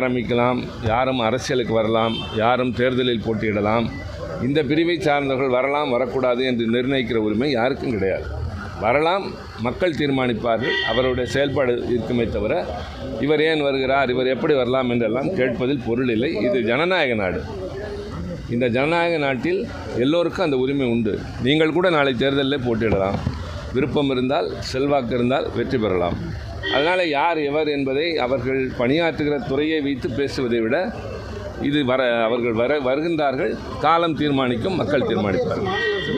ஆரம்பிக்கலாம் யாரும் அரசியலுக்கு வரலாம் யாரும் தேர்தலில் போட்டியிடலாம் இந்த பிரிவை சார்ந்தவர்கள் வரலாம் வரக்கூடாது என்று நிர்ணயிக்கிற உரிமை யாருக்கும் கிடையாது. வரலாம் மக்கள் தீர்மானிப்பார்கள் அவருடைய செயல்பாடு இருக்குமே தவிர இவர் ஏன் வருகிறார் இவர் எப்படி வரலாம் என்றெல்லாம் கேட்பதில் பொருள் இல்லை. இது ஜனநாயக நாடு. இந்த ஜனநாயக நாட்டில் எல்லோருக்கும் அந்த உரிமை உண்டு. நீங்கள் கூட நாளை தேர்தலில் போட்டியிடலாம். விருப்பம் இருந்தால் செல்வாக்கு இருந்தால் வெற்றி பெறலாம். அதனால் யார் எவர் என்பதை அவர்கள் பணியாற்றுகிற துறையை வைத்து பேசுவதை விட இது வர அவர்கள் வர வருகின்றார்கள். காலம் தீர்மானிக்கும் மக்கள் தீர்மானிப்பார்கள்.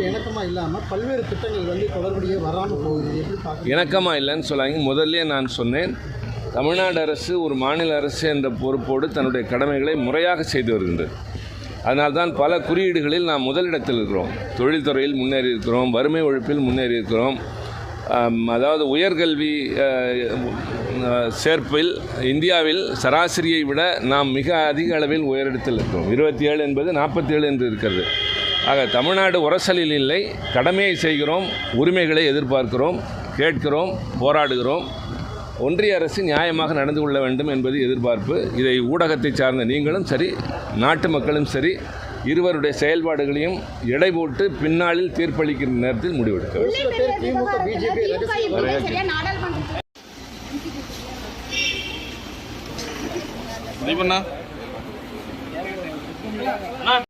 இணக்கமாக இல்லாமல் பல்வேறு திட்டங்கள் வந்து தொடர்புடைய வராமல் போகுது. எப்படி பார்க்க இணக்கமாக இல்லைன்னு சொல்லாங்க முதல்ல நான் சொன்னேன் தமிழ்நாடு அரசு ஒரு மாநில அரசு என்ற பொறுப்போடு தன்னுடைய கடமைகளை முறையாக செய்து வருகின்றது. அதனால்தான் பல குறியீடுகளில் நாம் முதலிடத்தில் இருக்கிறோம். தொழில்துறையில் முன்னேறி இருக்கிறோம் வறுமை ஒழிப்பில் முன்னேறி இருக்கிறோம். அதாவது உயர்கல்வி சேர்ப்பில் இந்தியாவில் சராசரியை விட நாம் மிக அதிக அளவில் உயரிடத்தில் இருக்கிறோம் இருபத்தி ஏழு என்பது நாற்பத்தி ஏழு என்று இருக்கிறது. ஆக தமிழ்நாடு உரசலில் இல்லை. கடமையை செய்கிறோம். உரிமைகளை எதிர்பார்க்கிறோம். கேட்கிறோம். போராடுகிறோம். ஒன்றிய அரசு நியாயமாக நடந்து கொள்ள வேண்டும் என்பது எதிர்பார்ப்பு. இதை ஊடகத்தை சார்ந்த நீங்களும் சரி நாட்டு மக்களும் சரி இருவருடைய செயல்பாடுகளையும் எடை போட்டு பின்னாளில் தீர்ப்பளிக்கிற நேரத்தில் முடிவெடுக்க வேண்டும்.